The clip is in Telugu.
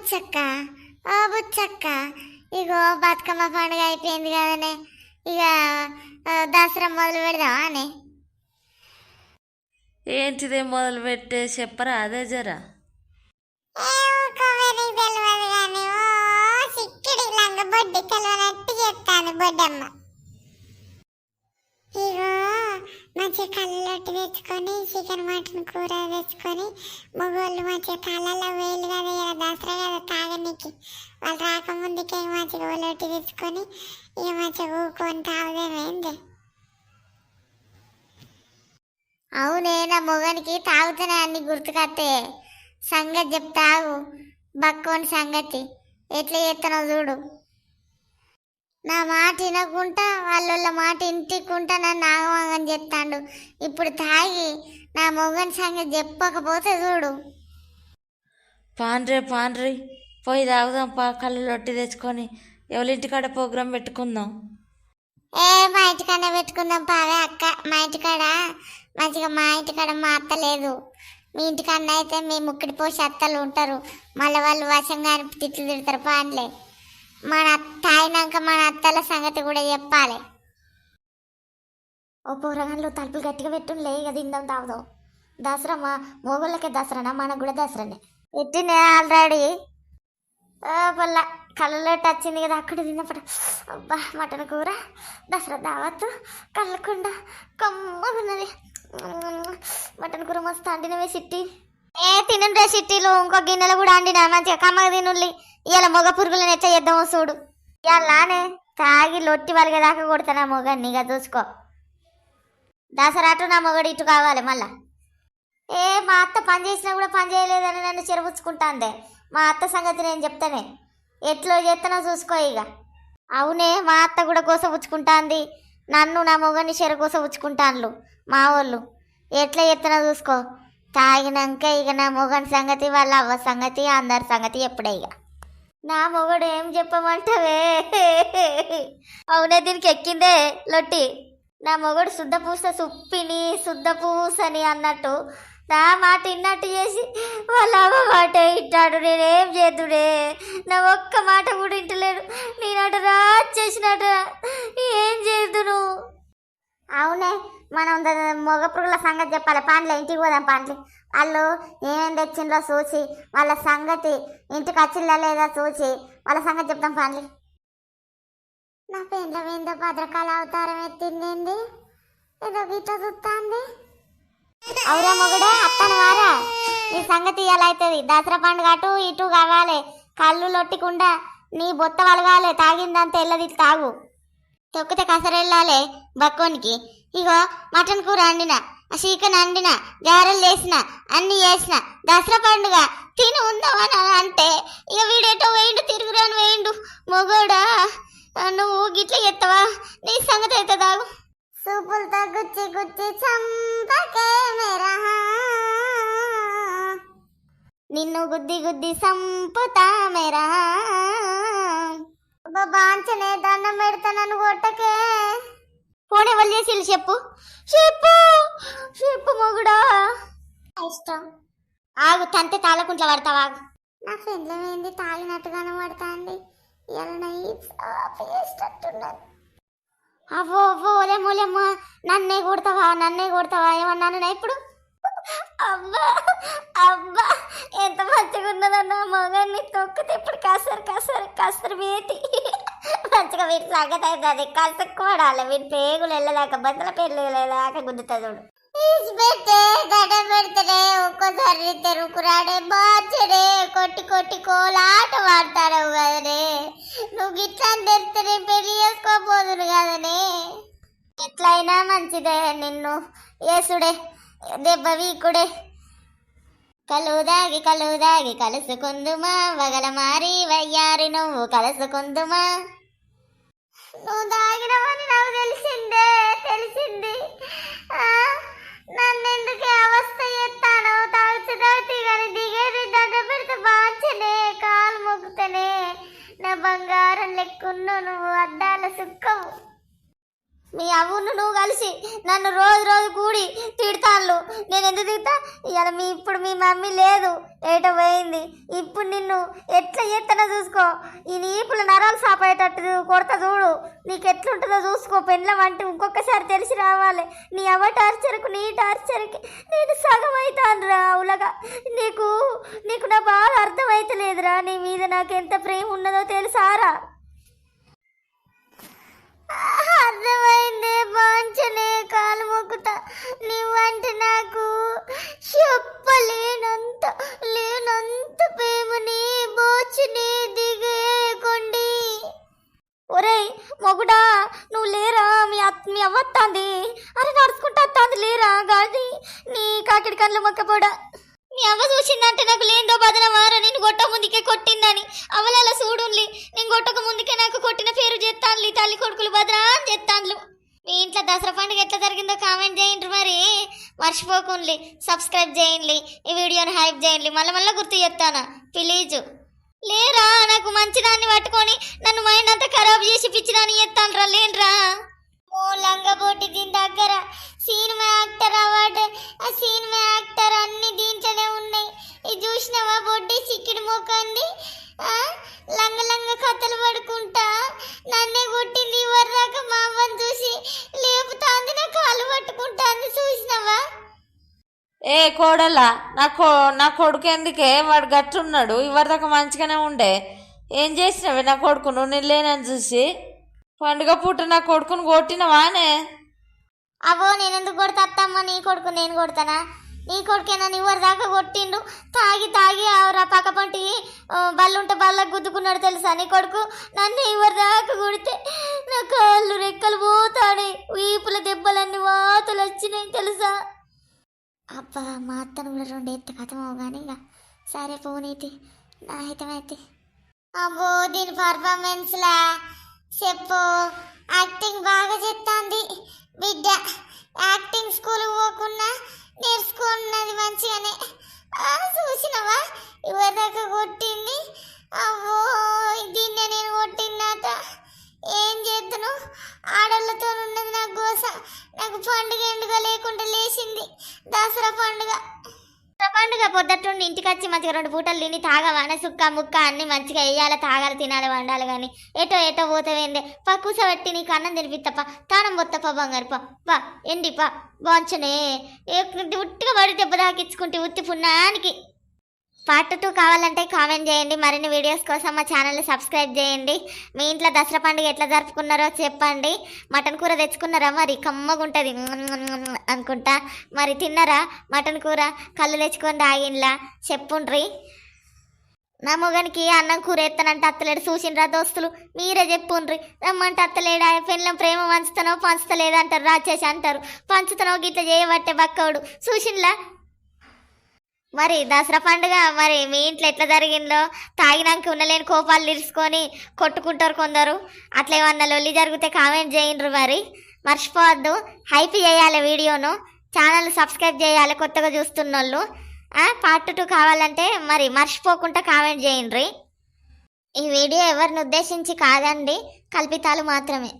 బుచ్చక్క ఓ బుచ్చక్క. ఇగో బతుకమ్మ పండుగ అయిపోయింది కదనే. ఇక దసరా మొదలు పెడదామా అనే? ఏంటిదే మొదలు పెట్టే? చెప్పరా అదే జరా. తెలియదు మంచిగా కళ్ళొట్టు తెచ్చుకొని చికెన్ మటన్ కూర తెచ్చుకొని మొగోళ్ళు మంచిగా కళ్ళల్లో వేలు కదా ఇలా దసరా కదా తాగనికి. వాళ్ళు రాకముందుకే మంచిగా ఒళ్ళొట్టి తెచ్చుకొని ఇక మంచిగా ఊకొని తాగుదేమేంది అవునే నా మొగనికి తాగుతూనే అన్ని గుర్తుకత్తే. సంగతి చెప్తావు. బక్కోని సంగతి. ఎట్లా చేస్తానో చూడు. నా మాట వినకుంటా వాళ్ళ మాట ఇంటికుంటా నన్ను ఆగమాగం చెప్తాడు ఇప్పుడు తాగి నా మొగని సంగతి చెప్పకపోతే చూడు. పాండ్రే పాండ్రి పోయి తాగుదాం పా కళ్ళు లొట్టి తెచ్చుకొని. ఎవరింటికాడ ప్రోగ్రాం పెట్టుకుందాం? ఏ మా ఇంటికాడ పెట్టుకుందాం పావే అక్క. మా ఇంటికాడ మంచిగా మా ఇంటికాడ మా అత్త లేదు. మీ ఇంటికాడ అయితే మీ ముక్కిడి పోసి అత్తలు ఉంటారు. మళ్ళీ వాళ్ళు వశంగా తిట్లు తిడతారు పాన్లే మన అత్త అయినాక మన అత్తల సంగతి కూడా చెప్పాలి. ఓ పూరగాళ్ళు తలుపులు గట్టిగా పెట్టుండే ఇక తిందాం తాగుదాం. దసరా మా మొగోళ్ళకే దసరానా? మనకు కూడా దసరానే. పెట్టినే ఆల్రెడీ? పొల్ల కళ్ళలోటి వచ్చింది కదా అక్కడ తిన్నప్పుడు అబ్బా మటన్ కూర దసరా దావత్తు కళ్ళకుండా కమ్మగున్నది మటన్ కూర మస్తు అంటినవే సిట్టి. ఏ తినండి సిట్టీలు ఇంకో గిన్నెలు కూడా అండినా మంచిగా కమ్మగా తినుల్లి ఇవాళ మొగ పురుగులు ఎట్లా చేద్దామో చూడు. ఇవాళనే తాగి లొట్టి వలిగేదాకా కొడతానా మొగాన్ని ఇక చూసుకో. దసరా అటు నా మొగడు ఇటు కావాలి మళ్ళా. ఏ మా అత్త పని చేసినా కూడా పని చేయలేదని నన్ను చెరపుచ్చుకుంటాందే మా అత్త సంగతి నేను చెప్తానే. ఎట్లో చేస్తానో చూసుకో ఇక అవునే మా అత్త కూడా కోసపుచ్చుకుంటాంది. నన్ను నా మొగని చెర కోసపుచ్చుకుంటాన్లు మా వాళ్ళు. ఎట్లా చేస్తానో చూసుకో. తాగినాక ఇక నా మొగని సంగతి వాళ్ళ అవ్వ సంగతి అందరి సంగతి ఎప్పుడే ఇక. నా మొగడు ఏం చెప్పమంటావే? అవునే దీనికి ఎక్కిందే లొట్టి. నా మొగడు శుద్ధ పూస సుప్పిని శుద్ధ పూసని అన్నట్టు నా మాట ఇన్నట్టు చేసి వాళ్ళ అవ్వ మాట ఇట్టాడు నేనేం చేతుడే నా ఒక్క మాట కూడా ఇంటలేడు. నేనట రాచేసినట ఏం చేద్దును? అవునే మనం ద- మగ పురుగుల సంగతి చెప్పాలి. పాండ్లే ఇంటికి పోదాం పండ్లు. వాళ్ళు ఏమేమి తెచ్చిండ్రో చూసి వాళ్ళ సంగతి ఇంటికి వచ్చిందా లేదా చూసి వాళ్ళ సంగతి చెప్తాం పండ్లు. నా పెండ్ల ఏందో భద్రకాల అవతారం ఎత్తింది ఏదో గీత చూస్తాంది అవురా మొగుడే అత్తను వారా? నీ సంగతి ఇలా అవుతుంది దసరా పండుగ అటు ఇటు కావాలి. కళ్ళు లొట్టికుండా నీ బొత్త వలగాలి. తాగిందంతా ఎల్లది తాగు. తొక్కుత కసరెళ్ళాలే బక్కోనికి. ఇగో మటన్ కూర వండిన చికెన్ వండిన గారెలు చేసిన అన్ని చేసిన దసరా పండుగ తిని ఉందామని అంటే ఇక వీడేటో వేయండు తిరుగురాని వేయండు మొగోడా నువ్వు గిట్ల ఎత్తవా నీ సంగతి అయితే తాగు. సూపులతో గుచ్చి గుచ్చి చంపకే మేరా నిన్ను గుద్ది గుద్ది సంపుతా మేరా. బాంచనే దండం పెడతా నన్ను కొట్టకే. చేసి చెప్పు. చెప్పు చెప్పు మొగుడా. ఇష్టం ఆగు తంతే తాళకుంట్ల పడతావా ఆగు. నా ఫ్రెండ్లో ఏంది? తాగినట్టుగానే పడతాంది. ఇలా నయ్యేటట్టున్నది అవ్వో అవ్వో ఓలేమోలేమ్మా నన్నే కొడతావా నన్నే కొడతావా? ఏమన్నాను ఇప్పుడు? అబ్బా అబ్బా ఎంత మంచిగా ఉన్నదన్న మగాన్ని తొక్కితే ఇప్పుడు కాసరు కాసరు కాసరు వేటి. మంచిగా వీటి సంగతి అవుతుంది కసుక్కోడాలి వీటి పేగులు వెళ్ళలేక బద్దల పేర్లు వెళ్ళలేక గుద్దుతుంది చూడు. పెట్టే దడ పెడతాడే ఒక్కోసారి తెరుకురాడే బాచడే కొట్టి కొట్టి కోలాట వాడతాడు కదనే. నువ్వు గిట్లా తెరితేనే పెళ్ళి చేసుకోబోదును కదనే. ఎట్లయినా మంచిదే నిన్ను. ఏసుడే దెబ్బ వీకుడే కలుదాగి కలుదాగి కలుసుకుందుమా వగల మారి వయ్యారి నువ్వు కలుసుకుందుమా నువ్వు దాగినవని నాకు తెలిసిందే తెలిసింది నన్ను నన్నెందుకు అవస్థ ఎత్తాను తాగుతూ తాగుతూ కానీ దిగేది దండ పెడితే బాంచనే కాలు మొక్కుతనే నా బంగారం లెక్కున్నావు నువ్వు అద్దాల సుక్కవు మీ అవ్వును నువ్వు కలిసి నన్ను రోజు రోజు కూడి తిడతాను నేను ఎందుకు తిడతా? ఇవాళ మీ ఇప్పుడు మీ మమ్మీ లేదు. ఏటో పోయింది. ఇప్పుడు నిన్ను ఎట్లా చేస్తానో చూసుకో. ఈ నీపుల నరాలు సాపేటట్టు కొడతా చూడు. నీకు ఎట్లుంటుందో చూసుకో. పెండ్లం అంటే ఇంకొకసారి తెలిసి రావాలి. నీ అవ్వ టార్చర్కు నీ టార్చర్కి నేను సగం అవుతాను రా నీకు నీకు నా బాగా అర్థమైతలేదురా. నీ మీద నాకు ఎంత ప్రేమ ఉన్నదో తెలుసారా? అర్థమైందే బాంచనే కాలు మొక్కుతా. నీవంటే నాకు చెప్పలేనంత లేనంత ప్రేమని బోచుని దిగేయకండి ఒరేయ్ మొగుడా నువ్వు లేరా? మీ అత్ మీ అవ్వత్తాంది అరే నడుచుకుంటా అత్తాంది లేరా? గాది నీ కాకిడి కళ్ళు మొక్కపోడా. మీ అవ్వ చూసిందంటే నాకు లేందో బదన వార? నేను గొట్ట ముందుకే కొట్టిందని. అవలాల చూడుండ్లి నేను గొట్టక ముందుకే నాకు కొట్టిన పేరు చేస్తానులే తల్లి కొడుకులు బదరా అని చెప్తాను మీ ఇంట్లో దసరా పండుగ ఎట్లా జరిగిందో కామెంట్ చేయండి మరి. మర్చిపోకుండా సబ్స్క్రైబ్ చేయండి ఈ వీడియోని హైప్ చేయండి మళ్ళీ మళ్ళీ గుర్తు చెప్తాను ప్లీజ్. లేరా? నాకు మంచిదాన్ని పట్టుకొని నన్ను మైండ్ అంతా ఖరాబ్ చేసి పిచ్చిదాన్ని ఎత్తాను లేనరా? ఓ లంగబోటి దీని దగ్గర సినిమా యాక్టర్ అవార్డు. ఆ సినిమా యాక్టర్ అన్న చిక్కిడి మోకంది ఆ? లంగ లంగ కథలు పడుకుంటా. నన్నే కొట్టింది దాకా మా అవ్వని చూసి లేపుతాంది నా కాలు పట్టుకుంటాంది చూసినావా? ఏ కోడలా నా కో నా కొడుకు ఎందుకే? వాడు గట్టున్నాడు ఇవరిదాకా మంచిగానే ఉండే. ఏం చేసినవే నా కొడుకు? నువ్వు నేను లేనని చూసి. పండుగ పూట నా కొడుకుని కొట్టినవానే అవో నేను ఎందుకు కొడతా అత్తమ్మ? నీ కొడుకు నేను కొడతానా? నీ కొడుకేనా? ఎవరి దాకా కొట్టిండు. తాగి తాగి గుద్దుకున్నాడు తెలుసా నీ కొడుకు? నన్ను ఎవరి దాకా కొడితే నా కాళ్ళు రెక్కలు పోతాడే వీపుల దెబ్బలన్నీ వాతలు వచ్చినాయి తెలుసా? అబ్బా మా అత్తను కూడా రెండు ఎత్తు కథమవు కానీ ఇక. సరే పోనీతి నా హితమైతే అబ్బో దీని పర్ఫార్మెన్స్లా చెప్పు. యాక్టింగ్ బాగా చెప్తాంది బిడ్డ యాక్టింగ్ స్కూల్ పోకుండా నేర్చుకున్నది మంచిగానే. చూసినవా? ఇవరిదాకా కొట్టింది? అవ్వో దీన్నే నేను కొట్టినాక ఏం చేద్దును? ఆడళ్ళతో ఉన్నది నా గోస. నాకు పండుగ ఎండుగా లేకుండా లేచింది. దసరా పండుగ. పండుగ పొద్దుట్టుండి ఇంటికి వచ్చి మంచిగా రెండు పూటలు తిని తాగవాన సుక్క ముక్క అన్ని మంచిగా వేయాలి తాగాలి తినాలి వండాలి కానీ ఎటో ఎటో పోతావేందే? పా కూసబెట్టి నీకు అన్నం తినిపిత్తప్ప తానం పొత్తప్ప బంగారు పా పా ఎండి పా బాంచనే ఉట్టిగా పడి దెబ్బ తాకించుకుంటే ఉత్తి పున్నానికి. పార్ట్ టూ కావాలంటే కామెంట్ చేయండి. మరిన్ని వీడియోస్ కోసం మా ఛానల్ని సబ్స్క్రైబ్ చేయండి. మీ ఇంట్లో దసరా పండుగ ఎట్లా జరుపుకున్నారో చెప్పండి. మటన్ కూర తెచ్చుకున్నారా మరి? కమ్మగుంటుంది. అనుకుంటా. మరి తిన్నారా? మటన్ కూర? కళ్ళు తెచ్చుకొని తాగిన్లా చెప్పుండ్రి. నా మొగనికి అన్నం కూర ఎత్తనంటే అత్తలేడు. చూసినరా దోస్తులు? మీరే చెప్పుండ్రి. రమ్మంటే ఆ పెళ్ళం ప్రేమ పంచుతానో పంచుతలేదంటారు. రాచేసి అంటారు. పంచుతానో గిట్ల చేయబట్టే బక్కవుడు. చూసిండ్లా? మరి దసరా పండుగ మరి మీ ఇంట్లో ఎట్లా జరిగిందో? తాగినాక ఉండలేని కోపాలు తీర్చుకొని కొట్టుకుంటారు కొందరు. అట్లా ఏమన్నా లొల్లి జరిగితే కామెంట్ చేయండ్రు మరి. మర్చిపోవద్దు. హైప్ చేయాలి వీడియోను. ఛానల్ సబ్స్క్రైబ్ చేయాలి కొత్తగా చూస్తున్న వాళ్ళు పార్ట్ టూ కావాలంటే మరి మర్చిపోకుండా కామెంట్ చేయండి ఈ వీడియో ఎవరిని ఉద్దేశించి కాదండి కల్పితాలు మాత్రమే.